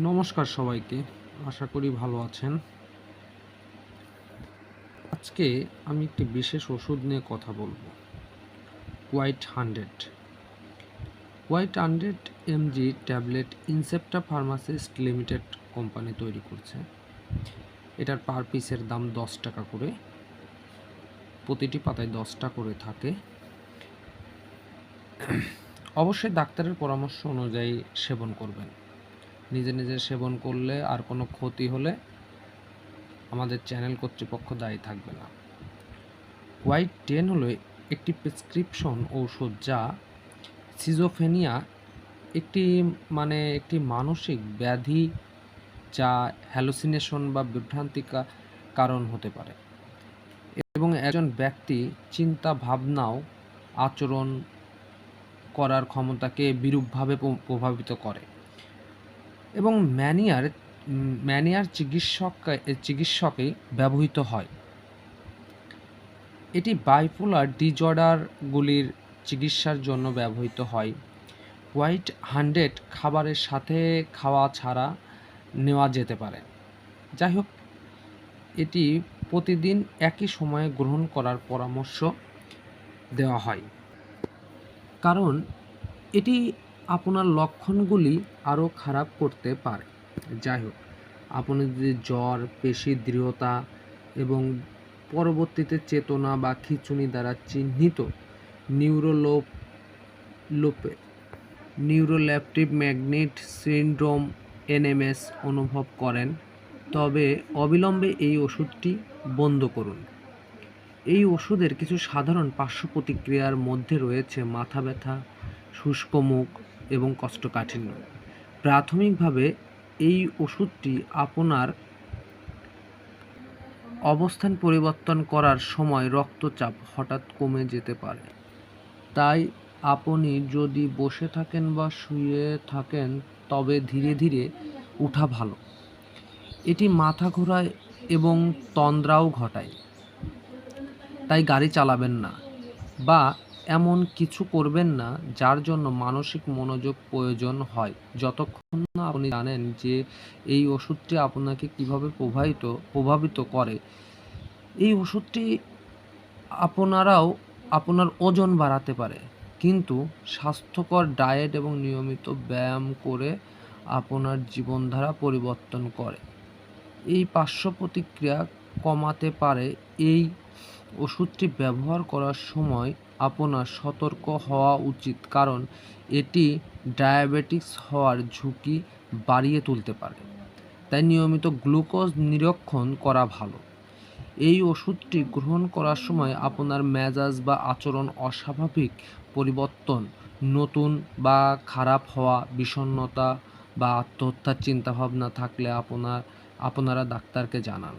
নমস্কার সবাইকে, আশা করি ভালো আছেন। আজকে আমি একটি বিশেষ ওষুধ নিয়ে কথা বলব white hundred white hundred mg tablet Incepta pharmacist limited company তৈরি করছে। এটার পার পিসের দাম দশ টাকা করে, প্রতিটি পাতায় দশটা করে থাকে। অবশ্যই ডাক্তারের পরামর্শ অনুযায়ী সেবন করবেন। নিজে নিজে সেবন করলে আর কোনো ক্ষতি হলে আমাদের চ্যানেল কর্তৃপক্ষ দায়ী থাকবে না। হোয়াইট টেন হলো একটি প্রেসক্রিপশন ঔষধ যা সিজোফেনিয়া একটি মানে একটি মানসিক ব্যাধি যা হ্যালোসিনেশন বা বিভ্রান্তিকা কারণ হতে পারে। এবং একজন ব্যক্তি চিন্তা ভাবনাও আচরণ করার ক্ষমতাকে বিরূপভাবে প্রভাবিত করে। এবং ম্যানিয়ার ম্যানিয়ার চিকিৎসক চিকিৎসকে ব্যবহৃত হয়। এটি বাইপোলার ডিজর্ডারগুলির চিকিৎসার জন্য ব্যবহৃত হয়। হোয়াইট হান্ড্রেড খাবারের সাথে খাওয়া ছাড়া নেওয়া যেতে পারে। যাই হোক, এটি প্রতিদিন একই সময়ে গ্রহণ করার পরামর্শ দেওয়া হয়। কারণ, এটি আপনার লক্ষণগুলি আরও খারাপ করতে পারে। যাই হোক, আপনি যদি জ্বর, পেশি দৃঢ়তা এবং পরবর্তীতে চেতনা বা খিচুনি দ্বারা চিহ্নিত নিউরোলোপ, লোপে নিউরোল্যাপটিভ ম্যাগনেট সিন্ড্রোম এনএমএস অনুভব করেন, তবে অবিলম্বে এই ওষুধটি বন্ধ করুন। এই ওষুধের কিছু সাধারণ পার্শ্ব প্রতিক্রিয়ার মধ্যে রয়েছে মাথা ব্যথা, শুষ্ক মুখ এবং কোষ্ঠকাঠিন্য প্রাথমিকভাবে এই ওষুধটি আপনার অবস্থান পরিবর্তন করার সময় রক্তচাপ হঠাৎ কমে যেতে পারে। তাই আপনি যদি বসে থাকেন বা শুয়ে থাকেন, তবে ধীরে ধীরে উঠা ভালো। এটি মাথা ঘোরায় এবং তন্দ্রাও ঘটায়। তাই গাড়ি চালাবেন না বা এমন কিছু করবেন না যার জন্য মানসিক মনোযোগ প্রয়োজন হয়। যতক্ষণ না আপনি জানেন যে এই ওষুধটি আপনাকে কীভাবে প্রভাবিত প্রভাবিত করে, এই ওষুধটি আপনারাও আপনার ওজন বাড়াতে পারে। কিন্তু স্বাস্থ্যকর ডায়েট এবং নিয়মিত ব্যায়াম করে আপনার জীবনধারা পরিবর্তন করে। এই পার্শ্ব প্রতিক্রিয়া কমাতে পারে এই ওষুধটি ব্যবহার করার সময় আপনার সতর্ক হওয়া উচিত, কারণ এটি ডায়াবেটিস হওয়ার ঝুঁকি বাড়িয়ে তুলতে পারে। তাই নিয়মিত গ্লুকোজ নিরীক্ষণ করা ভালো। এই ওষুধটি গ্রহণ করার সময় আপনার মেজাজ বা আচরণ অস্বাভাবিক পরিবর্তন, নতুন বা খারাপ হওয়া, বিষণ্ণতা বা আত্মহত্যার চিন্তাভাবনা থাকলে আপনার, আপনারা ডাক্তারকে জানান।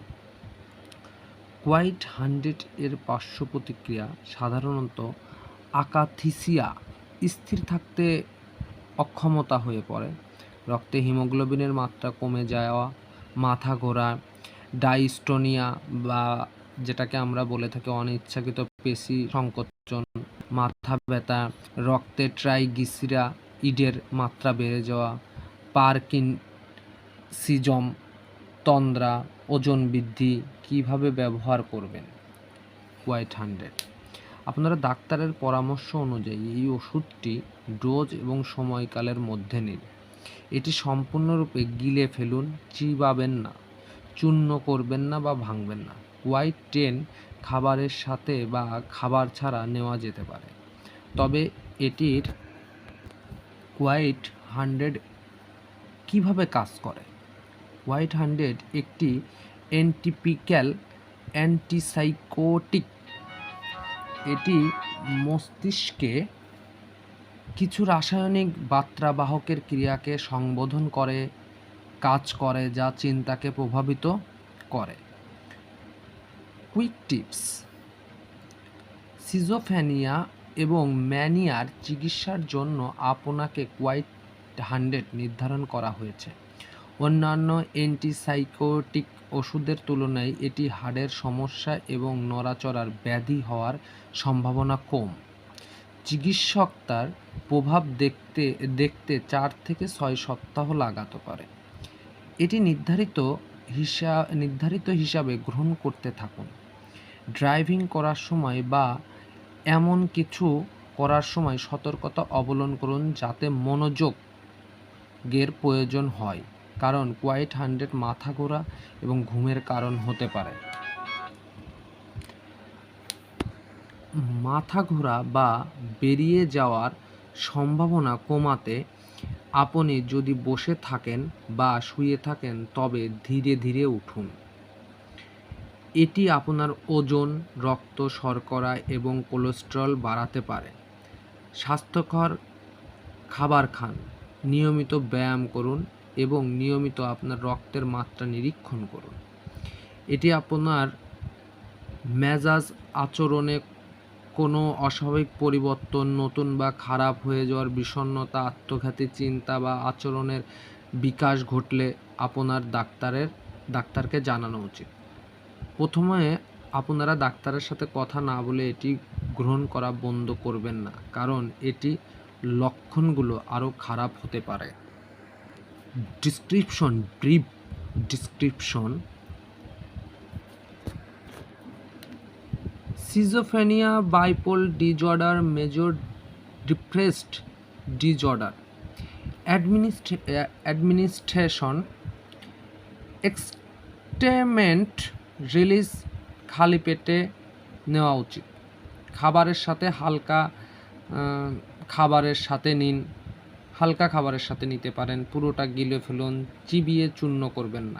হোয়াইট হান্ড্রেড এর পার্শ্ব প্রতিক্রিয়া সাধারণত আকাথিসিয়া স্থির থাকতে অক্ষমতা হয়ে পড়ে। রক্তে হিমোগ্লোবিনের মাত্রা কমে যাওয়া, মাথা ঘোরা, ডাইস্টোনিয়া বা যেটাকে আমরা বলে থাকি অনিচ্ছাকৃত পেশি সংকোচন, মাথা ব্যথা, রক্তে ট্রাইগ্লিসিরা ইডের মাত্রা বেড়ে যাওয়া পার্কিন সিজম তন্দ্রা, ওজন বৃদ্ধি কীভাবে ব্যবহার করবেন? হোয়াইট হান্ড্রেড আপনারা ডাক্তারের পরামর্শ অনুযায়ী এই ওষুধটি ডোজ এবং সময়কালের মধ্যে নিন। এটি সম্পূর্ণরূপে গিলে ফেলুন, চিবাবেন না, চূর্ণ করবেন না বা ভাঙবেন না। হোয়াইট টেন খাবারের সাথে বা খাবার ছাড়া নেওয়া যেতে পারে। তবে এটির হোয়াইট হান্ড্রেড কীভাবে কাজ করে? হোয়াইট হান্ড্রেড একটি অ্যান্টিপিক্যাল অ্যান্টিসাইকোটিক। এটি মস্তিষ্কে কিছু রাসায়নিক বার্তাবাহকের ক্রিয়াকে সংবোধন করে, কাজ করে, যা চিন্তাকে প্রভাবিত করে। Quick tips. সিজোফ্যানিয়া এবং ম্যানিয়ার চিকিৎসার জন্য আপনাকে কোয়াইট হান্ড্রেড নির্ধারণ করা হয়েছে। অন্যান্য অ্যান্টিসাইকোটিক ওষুধের তুলনায় এটি হাড়ের সমস্যা এবং নড়াচড়ার ব্যাধি হওয়ার সম্ভাবনা কম। চিকিৎসক তার প্রভাব দেখতে দেখতে চার থেকে ছয় সপ্তাহ লাগাতে পারে এটি নির্ধারিত হিসা, নির্ধারিত হিসাবে গ্রহণ করতে থাকুন। ড্রাইভিং করার সময় বা এমন কিছু করার সময় সতর্কতা অবলম্বন করুন যাতে মনোযোগের প্রয়োজন হয়। কারণ কোয়াইট হান্ড্রেড মাথা ঘোরা এবং ঘুমের কারণ হতে পারে। মাথা ঘোরা বা বেরিয়ে যাওয়ার সম্ভাবনা কমাতে আপনি যদি বসে থাকেন বা শুয়ে থাকেন, তবে ধীরে ধীরে উঠুন। এটি আপনার ওজন, রক্ত শর্করা এবং কোলেস্টেরল বাড়াতে পারে। স্বাস্থ্যকর খাবার খান। নিয়মিত ব্যায়াম করুন এবং নিয়মিত আপনার রক্তের মাত্রা নিরীক্ষণ করুন। এটি আপনার মেজাজ আচরণে কোনো অস্বাভাবিক পরিবর্তন, নতুন বা খারাপ হয়ে যাওয়ার বিষণ্ণতা, আত্মঘাতী চিন্তা বা আচরণের বিকাশ ঘটলে আপনার ডাক্তারের, ডাক্তারকে জানানো উচিত। প্রথমে আপনারা ডাক্তারের সাথে কথা না বলে এটি গ্রহণ করা বন্ধ করবেন না, কারণ এটি লক্ষণগুলো আরও খারাপ হতে পারে। Description brief description schizophrenia bipolar disorder major depressed disorder administration extended release খালি পেটে নেওয়া উচিত। খাবারের সাথে হালকা খাবারের সাথে নিন। হালকা খাবারের সাথে নিতে পারেন। পুরোটা গিলে ফেলুন, চিবিয়ে চূর্ণ করবেন না।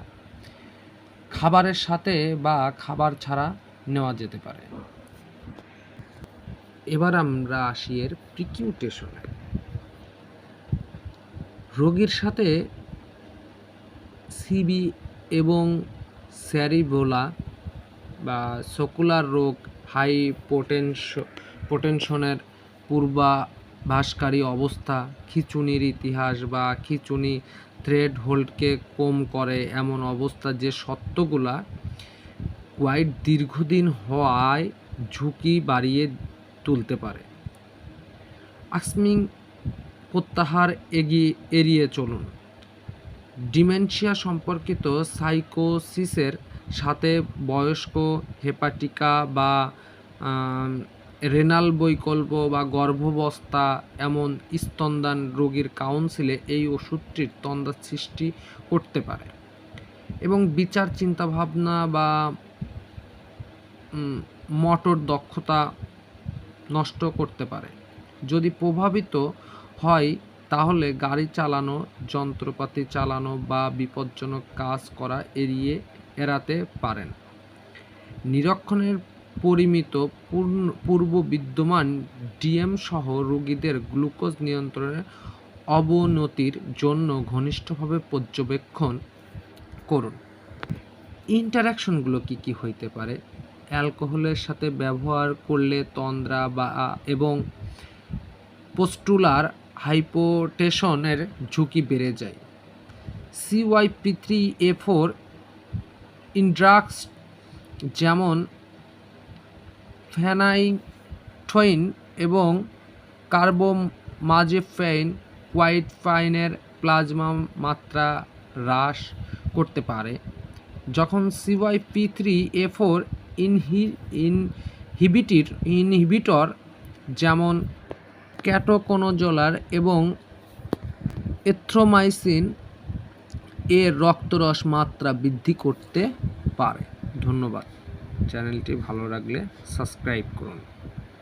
খাবারের সাথে বা খাবার ছাড়া নেওয়া যেতে পারে। এবার আমরা আসি এর প্রিকিউটেশনে রোগীর সাথে সিবি এবং স্যারিবোলা বা সকুলার রোগ হাই পোটেনশ পোটেনশনের পূর্বাভাসকারী অবস্থা, খিচুনির ইতিহাস বা খিচুনি থ্রেড হোল্ডকে কম করে এমন অবস্থা যে সত্যগুলা কোয়াইট দীর্ঘদিন হওয়ায় ঝুঁকি বাড়িয়ে তুলতে পারে। আসমিং প্রত্যাহার এগিয়ে এড়িয়ে চলুন। ডিমেনশিয়া সম্পর্কিত সাইকোসিসের সাথে বয়স্ক হেপাটিকা বা রেনাল বৈকল্প বা গর্ভাবস্থা এমন স্তনদান রোগীর কাউন্সিলে এই ওষুধটির তন্দ্রা সৃষ্টি করতে পারে। এবং বিচার চিন্তাভাবনা বা মোটর দক্ষতা নষ্ট করতে পারে। যদি প্রভাবিত হয়, তাহলে গাড়ি চালানো, যন্ত্রপাতি চালানো বা বিপজ্জনক কাজ করা এড়িয়ে এড়াতে পারেন। নিরীক্ষণের পরিমিত পূর্ব বিদ্যমান ডিএম সহ রোগীদের গ্লুকোজ নিয়ন্ত্রণের অবনতির জন্য ঘনিষ্ঠভাবে পর্যবেক্ষণ করুন। ইন্টারাকশনগুলো কি কি হইতে পারে? অ্যালকোহলের সাথে ব্যবহার করলে তন্দ্রা বা, এবং পোস্টুলার হাইপোটেশনের ঝুঁকি বেড়ে যায়। সিওয়াইপি থ্রি এ ফোর ইনড্রাগস যেমন ফেনাইথইন এবং কার্বোমাজেফাইন হোয়াইট ফাইনের প্লাজমা মাত্রা হ্রাস করতে পারে। যখন C Y P three A four inhi, inhibitor, inhibitor যেমন ক্যাটোকোনোজোলার এবং এথ্রোমাইসিন, এর রক্তরস মাত্রা বৃদ্ধি করতে পারে। ধন্যবাদ। চ্যানেলটি ভালো লাগলে সাবস্ক্রাইব করুন।